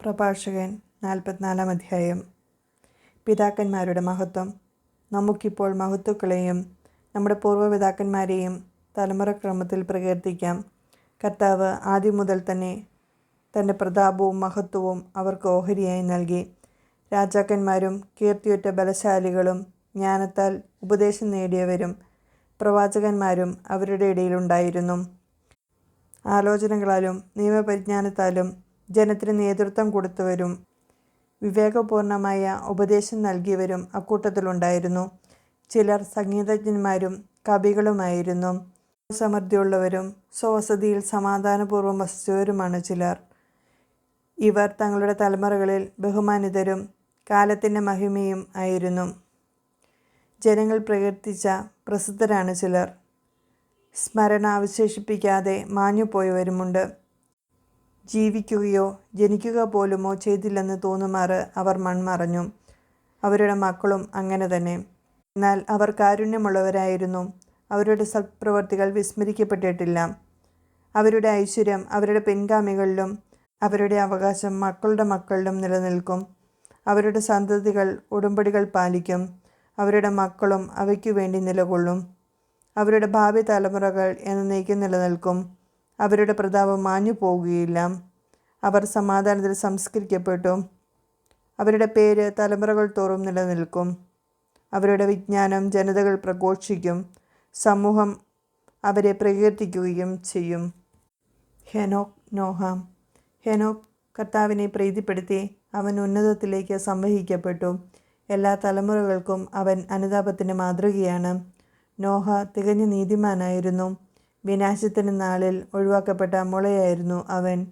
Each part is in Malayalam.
പ്രഭാഷകൻ നാൽപ്പത്തിനാലാം അധ്യായം. പിതാക്കന്മാരുടെ മഹത്വം. നമുക്കിപ്പോൾ മഹത്വക്കളെയും നമ്മുടെ പൂർവപിതാക്കന്മാരെയും തലമുറക്രമത്തിൽ പ്രകീർത്തിക്കാം. കർത്താവ് ആദ്യം മുതൽ തന്നെ തന്റെ പ്രതാപവും മഹത്വവും അവർക്ക് ഓഹരിയായി നൽകി. രാജാക്കന്മാരും കീർത്തിയുറ്റ ബലശാലികളും ജ്ഞാനത്താൽ ഉപദേശം നേടിയവരും പ്രവാചകന്മാരും അവരുടെ ഇടയിലുണ്ടായിരുന്നു. ആലോചനകളാലും നിയമപരിജ്ഞാനത്താലും ജനത്തിന് നേതൃത്വം കൊടുത്തവരും വിവേകപൂർണമായ ഉപദേശം നൽകിയവരും അക്കൂട്ടത്തിലുണ്ടായിരുന്നു. ചിലർ സംഗീതജ്ഞന്മാരും കവികളുമായിരുന്നു. സമൃദ്ധിയുള്ളവരും സ്വവസതിയിൽ സമാധാനപൂർവം വസിച്ചവരുമാണ് ചിലർ. ഇവർ തങ്ങളുടെ തലമുറകളിൽ ബഹുമാനിതരും കാലത്തിന്റെ മഹിമയും ആയിരുന്നു. ജനങ്ങൾ പ്രകീർത്തിച്ച പ്രസിദ്ധരാണ് ചിലർ. സ്മരണ അവശേഷിപ്പിക്കാതെ മാഞ്ഞുപോയവരുമുണ്ട്. ജീവിക്കുകയോ ജനിക്കുക പോലുമോ ചെയ്തില്ലെന്ന് തോന്നുമാറ് അവർ മൺമറഞ്ഞു. അവരുടെ മക്കളും അങ്ങനെ തന്നെ. എന്നാൽ അവർ കാരുണ്യമുള്ളവരായിരുന്നു. അവരുടെ സത്പ്രവർത്തികൾ വിസ്മരിക്കപ്പെട്ടിട്ടില്ല. അവരുടെ ഐശ്വര്യം അവരുടെ പിൻഗാമികളിലും അവരുടെ അവകാശം മക്കളുടെ മക്കളിലും നിലനിൽക്കും. അവരുടെ സന്തതികൾ ഉടമ്പടികൾ പാലിക്കും. അവരുടെ മക്കളും അവയ്ക്കു വേണ്ടി നിലകൊള്ളും. അവരുടെ ഭാവി തലമുറകൾ എന്നേക്കും നിലനിൽക്കും. അവരുടെ പ്രതാപം മാഞ്ഞു പോകുകയില്ല അവർ സമാധാനത്തിൽ സംസ്കരിക്കപ്പെട്ടു. അവരുടെ പേര് തലമുറകൾ തോറും നിലനിൽക്കും. അവരുടെ വിജ്ഞാനം ജനതകൾ പ്രഘോഷിക്കും. സമൂഹം അവരെ പ്രകീർത്തിക്കുകയും ചെയ്യും. ഹെനോക് നോഹ. ഹെനോക് കർത്താവിനെ പ്രീതിപ്പെടുത്തി അവൻ ഉന്നതത്തിലേക്ക് സംവഹിക്കപ്പെട്ടു. എല്ലാ തലമുറകൾക്കും അവൻ അനുതാപത്തിന്റെ മാതൃകയാണ്. നോഹ തികഞ്ഞ നീതിമാനായിരുന്നു. വിനാശത്തിന് നാളിൽ ഒഴിവാക്കപ്പെട്ട മുളയായിരുന്നു അവൻ.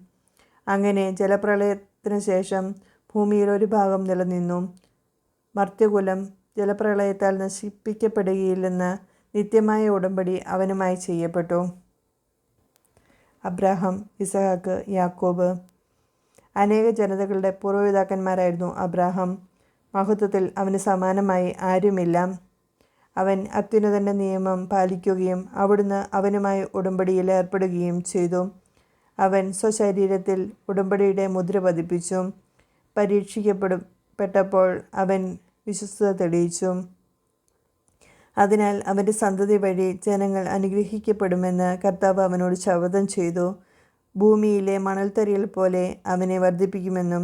അങ്ങനെ ജലപ്രളയത്തിന് ശേഷം ഭൂമിയിൽ ഒരു ഭാഗം നിലനിന്നു. മർത്യകുലം ജലപ്രളയത്താൽ നശിപ്പിക്കപ്പെടുകയില്ലെന്ന് നിത്യമായ ഉടമ്പടി അവനുമായി ചെയ്യപ്പെട്ടു. അബ്രാഹം ഇസഹാക്ക് യാക്കോബ് അനേക ജനതകളുടെ പൂർവപിതാക്കന്മാരായിരുന്നു അബ്രാഹം. മഹത്വത്തിൽ അവന് സമാനമായി ആരുമില്ല. അവൻ അത്യുന്നതന്റെ നിയമം പാലിക്കുകയും അവിടുന്ന് അവനുമായി ഉടമ്പടിയിൽ ഏർപ്പെടുകയും ചെയ്തു. അവൻ സ്വശരീരത്തിൽ ഉടമ്പടിയുടെ മുദ്ര പതിപ്പിച്ചു. പരീക്ഷിക്കപ്പെടും പെട്ടപ്പോൾ അവൻ വിശ്വസ്തത തെളിയിച്ചു. അതിനാൽ അവന്റെ സന്തതി വഴി ജനങ്ങൾ അനുഗ്രഹിക്കപ്പെടുമെന്ന് കർത്താവ് അവനോട് ശപഥം ചെയ്തു. ഭൂമിയിലെ മണൽത്തരികൾ പോലെ അവനെ വർദ്ധിപ്പിക്കുമെന്നും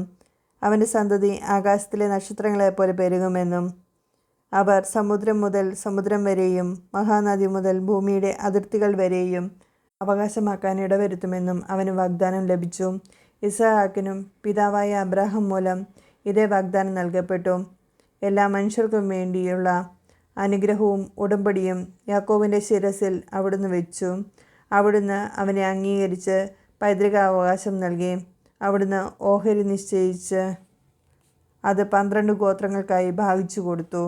അവന്റെ സന്തതി ആകാശത്തിലെ നക്ഷത്രങ്ങളെപ്പോലെ പെരുകുമെന്നും അവർ സമുദ്രം മുതൽ സമുദ്രം വരെയും മഹാനദി മുതൽ ഭൂമിയുടെ അതിർത്തികൾ വരെയും അവകാശമാക്കാൻ ഇടവരുത്തുമെന്നും അവന് വാഗ്ദാനം ലഭിച്ചു. ഇസഹാക്കിനും പിതാവായ അബ്രാഹം മൂലം ഇതേ വാഗ്ദാനം നൽകപ്പെട്ടു. എല്ലാ മനുഷ്യർക്കും വേണ്ടിയുള്ള അനുഗ്രഹവും ഉടമ്പടിയും യാക്കോവിന്റെ ശിരസിൽ അവിടുന്ന് വെച്ചു. അവിടുന്ന് അവനെ അംഗീകരിച്ച് പൈതൃകാവകാശം നൽകി. അവിടുന്ന് ഓഹരി നിശ്ചയിച്ച് അത് പന്ത്രണ്ട് ഗോത്രങ്ങൾക്കായി ഭാഗിച്ചു കൊടുത്തു.